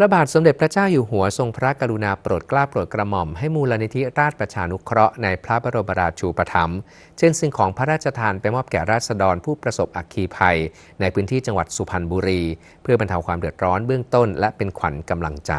ระบาทสมเด็จพระเจ้าอยู่หัวทรงพระกรุณาโปรดเกล้าโปรดกระหม่อมให้มูลนิธิราชประชานุเคราะห์ในพระบรมราชูปถัมภ์เช่นสิ่งของพระราชทานไปมอบแก่ราษฎรผู้ประสบอัคคีภัย ในพื้นที่จังหวัดสุพรรณบุรี เพื่อบรรเทาความเดือดร้อนเบื้องต้นและเป็นขวัญกำลังใจ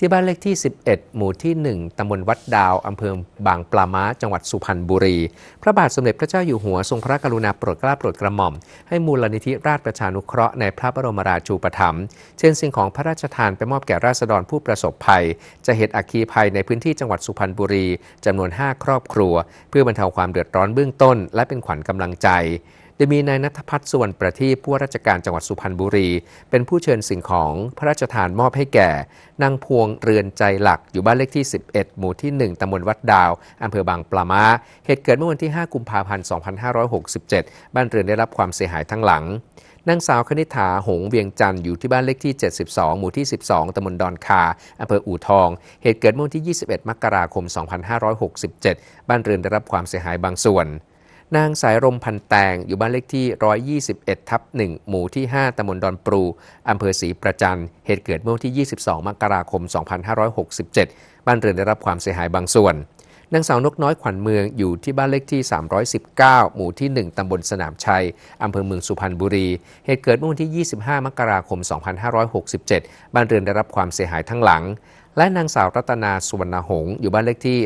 ที่บ้านเลขที่ 11 หมู่ที่ 1 ตำบลวัดดาว อำเภอบางปลาม้า จังหวัดสุพรรณบุรี พระบาทสมเด็จพระเจ้าอยู่หัวทรงพระกรุณาโปรดเกล้าโปรดกระหม่อม ให้มูลนิธิราชประชานุเคราะห์ในพระบรมราชูปถัมภ์เช่นสิ่งของพระราชทานไปมอบแก่ราษฎรผู้ประสบภัย จะเหตุอัคคีภัยในพื้นที่จังหวัดสุพรรณบุรีจำนวน 5 ครอบครัว เพื่อบรรเทาความเดือดร้อนเบื้องต้น และเป็นขวัญกำลังใจ โดยมีนายนัทพัฒน์ส่วนประทีปผู้ราชการจังหวัดสุพรรณบุรี เป็นผู้เชิญสิ่งของพระราชทานมอบให้แก่นางพวงเรือนใจหลักอยู่บ้านเลขที่ 11 หมู่ที่ 1ตำบลวัดดาวอำเภอบางปลามาเหตุเกิดเมื่อวันที่ 5 กุมภาพันธ์ 2567 บ้านเรือนได้รับความเสียหายทั้งหลังนางสาวคณิ t าหงเวียงจันทร์อยู่ที่บ้านเลขที่ 72 หมู่ที่ 12 ตำบลดอนคา อำเภออู่ทอง เหตุเกิดเมื่อวันที่ 21 มกราคม 2567 บ้านเรือนได้รับความเสียหายบางส่วน นางสายรมพันแตงอยู่บ้านเลขที่ 121 ทับ 1 หมู่ที่ 5ตำบลดอนปรู อำเภอศรีประจัน เหตุเกิดเมื่อวันที่ 22 มกราคม 2567 บ้านเรือนได้รับความเสียหายบางส่วน นางสาวนกน้อยขวัญเมืองอยู่ที่บ้านเลขที่ 319 หมู่ที่ 1 ตำบลสนามชัย อำเภอเมืองสุพรรณบุรี เหตุเกิดเมื่อวันที่ 25 มกราคม 2567 บ้านเรือนได้รับความเสียหายทั้งหลัง และนางสาวรัตนาสุวรรณหงษ์อยู่บ้านเลขที่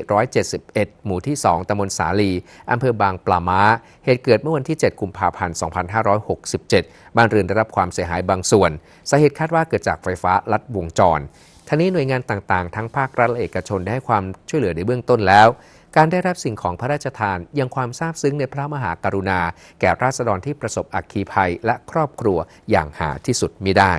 171 หมู่ที่ 2ตำบลสาลีอำเภอบางปลาม้า เหตุเกิดเมื่อวันที่ 7 กุมภาพันธ์ 2567 บ้านเรือนได้รับความเสียหายบางส่วน สาเหตุคาดว่าเกิดจากไฟฟ้าลัดวงจรทั้งนี้หน่วยงานต่างๆ ทั้งภาครัฐและเอกชนได้ให้ความช่วยเหลือในเบื้องต้นแล้วการได้รับสิ่งของพระราชทานยังความซาบซึ้งในพระมหากรุณา แก่ราษฎรที่ประสบอัคคีภัยและครอบครัวอย่างหาที่สุดมิได้